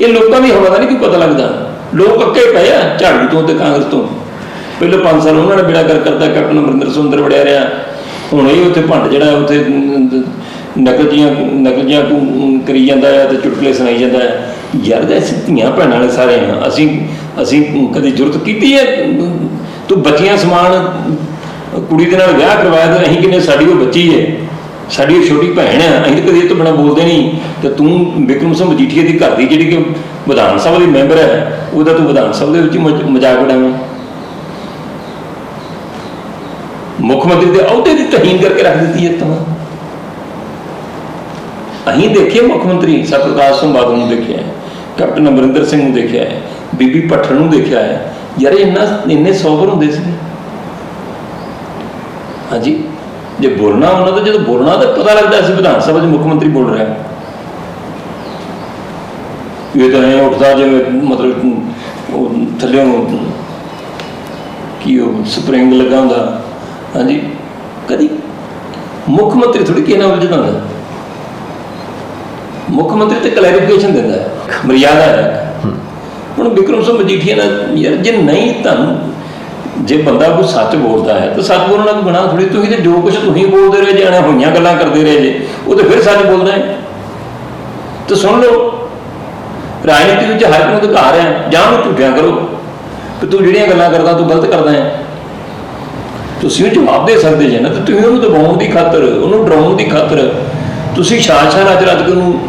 ਇਹ ਲੋਕਾਂ ਦੀ ਹਵਾ ਦਾ ਨਹੀਂ ਕੋਈ ਪਤਾ ਲੱਗਦਾ। ਲੋਕ ਅੱਕੇ ਪਏ ਆ, ਝਾੜੂ ਤੋਂ ਤੇ ਕਾਂਗਰਸ ਤੋਂ। ਪਹਿਲੇ 5 ਸਾਲ ਉਹਨਾਂ ਨੇ ਬੇੜਾ ਕਰ ਕਰਦਾ, ਕੈਪਟਨ ਅਮਰਿੰਦਰ ਸਿੰਘ ਅੰਦਰ ਵੜਿਆ ਰਿਹਾ। ਹੁਣ ਇਹ ਉੱਥੇ ਭੰਡ ਜਿਹੜਾ ਉੱਥੇ ਨਕਲ ਜੀਆਂ ਨਕਲ ਜੀਆਂ ਕਰੀ ਜਾਂਦਾ ਹੈ ਤੇ ਚੁਟਕਲੇ ਸੁਣਾਈ ਜਾਂਦਾ ਹੈ। ਯਾਰ ਦੇ ਅਸੀਂ ਧੀਆਂ ਭੈਣਾਂ ਨੇ ਸਾਰੇ ਹਾਂ। ਅਸੀਂ ਅਸੀਂ ਕਦੇ ਜ਼ਰੂਰਤ ਕੀਤੀ ਹੈ? ਤੂੰ ਬੱਚੀਆਂ ਸਮਾਨ ਕੁੜੀ ਦੇ ਨਾਲ ਵਿਆਹ ਕਰਵਾਇਆ ਤਾਂ ਅਸੀਂ ਕਿੰਨੇ ਸਾਡੀ ਉਹ ਬੱਚੀ ਹੈ। ਸਾਡੀ ਉਹ ਛੋਟੀ ਭੈਣ ਹੈ ਅਸੀਂ ਤਾਂ ਕਦੀ ਇਹ ਤੋਂ ਬਿਨਾਂ ਬੋਲਦੇ ਨਹੀਂ। ਤੇ ਤੂੰ ਵਿਕਰਮ ਸਿੰਘ ਮਜੀਠੀਆ ਦੀ ਘਰ ਦੀ ਜਿਹੜੀ ਕਿ ਵਿਧਾਨ ਸਭਾ ਦੀ ਮੈਂਬਰ ਹੈ, ਉਹਦਾ ਤੂੰ ਵਿਧਾਨ ਸਭਾ ਦੇ ਵਿੱਚ ਮਜ਼ਾਕ ਉਡਾਵੇਂ। ਮੁੱਖ ਮੰਤਰੀ ਦੇ ਅਹੁਦੇ ਦੀ ਤਹੀਨ ਕਰਕੇ ਰੱਖ ਦਿੱਤੀ ਹੈ ਤਾਂ। ਅਸੀਂ ਦੇਖੇ ਮੁੱਖ ਮੰਤਰੀ ਸਤਿਪ੍ਰਕਾਸ਼ ਸਿੰਘ ਬਾਦਲ ਨੂੰ ਦੇਖਿਆ ਹੈ, ਕੈਪਟਨ ਅਮਰਿੰਦਰ ਸਿੰਘ ਨੂੰ ਦੇਖਿਆ ਹੈ, ਬੀਬੀ ਭੱਠਲ ਨੂੰ ਦੇਖਿਆ ਹੈ। ਯਾਰ ਇਹ ਇੰਨੇ ਸੋਬਰ ਹੁੰਦੇ ਸੀ। ਹਾਂਜੀ। ਜੇ ਬੋਲਣਾ ਉਹਨਾਂ ਦਾ ਜਦੋਂ ਬੋਲਣਾ ਤਾਂ ਪਤਾ ਲੱਗਦਾ ਸੀ ਵਿਧਾਨ ਸਭਾ 'ਚ ਮੁੱਖ ਮੰਤਰੀ ਬੋਲ ਰਿਹਾ। ਇਹ ਤਾਂ ਐਂ ਉੱਠਦਾ ਜਿਵੇਂ ਮਤਲਬ ਉਹ ਥੱਲਿਓਂ ਕੀ ਉਹ ਸਪਰਿੰਗ ਲੱਗਾ ਹੁੰਦਾ। ਹਾਂਜੀ। ਕਦੀ ਮੁੱਖ ਮੰਤਰੀ ਥੋੜੀ ਕਿਸੇ ਨਾਲ ਹੁੰਦਾ। ਮੁੱਖ ਮੰਤਰੀ ਤੇ ਕਲੈਰੀਫਿਕੇਸ਼ਨ ਦਿੰਦਾ ਹੈ। ਮਰਿਆਦਾ ਹੈ। ਹੁਣ ਵਿਕਰਮ ਸਿੰਘ ਮਜੀਠੀਆ ਨਾਲ ਯਾਰ ਜੇ ਨਹੀਂ ਤੁਹਾਨੂੰ ਜੇ ਬੰਦਾ ਕੋਈ ਸੱਚ ਬੋਲਦਾ ਹੈ, ਤਾਂ ਸੱਚ ਬੋਲਣਾ ਕੋਈ ਗੁਨਾਹ ਥੋੜੀ ਤੁਸੀਂ ਤੇ ਜੋ ਕੁਝ ਤੁਸੀਂ ਬੋਲਦੇ ਰਹੇ ਜਾਣਾ ਹੋਈਆਂ ਗੱਲਾਂ ਕਰਦੇ ਰਹੇ ਜੇ, ਉਹ ਤੇ ਫਿਰ ਸੱਚ ਬੋਲਦਾ ਹੈ। ਤੇ ਸੁਣ ਲਓ, ਰਾਜਨੀਤੀ ਵਿੱਚ ਹਰ ਕੋਈ ਅਧਿਕਾਰ ਹੈ, ਜਾਂ ਉਹਨੂੰ ਝੂਠਿਆ ਕਰੋ, ਕਿ ਤੂੰ ਜਿਹੜੀਆਂ ਗੱਲਾਂ ਕਰਦਾ, ਤੂੰ ਗਲਤ ਕਰਦਾ ਹੈ। ਤੁਸੀਂ ਉਹ ਜਵਾਬ ਦੇ ਸਕਦੇ ਜੇ ਨਾ, ਤੇ ਤੁਸੀਂ ਉਹਨੂੰ ਦਬਾਉਣ ਦੀ ਖਾਤਰ, ਉਹਨੂੰ ਡਰਾਉਣ ਦੀ ਖਾਤਰ, ਤੁਸੀਂ ਸ਼ਾਸ਼ਾ ਰਜ ਰਜ ਕੇ ਉਹਨੂੰ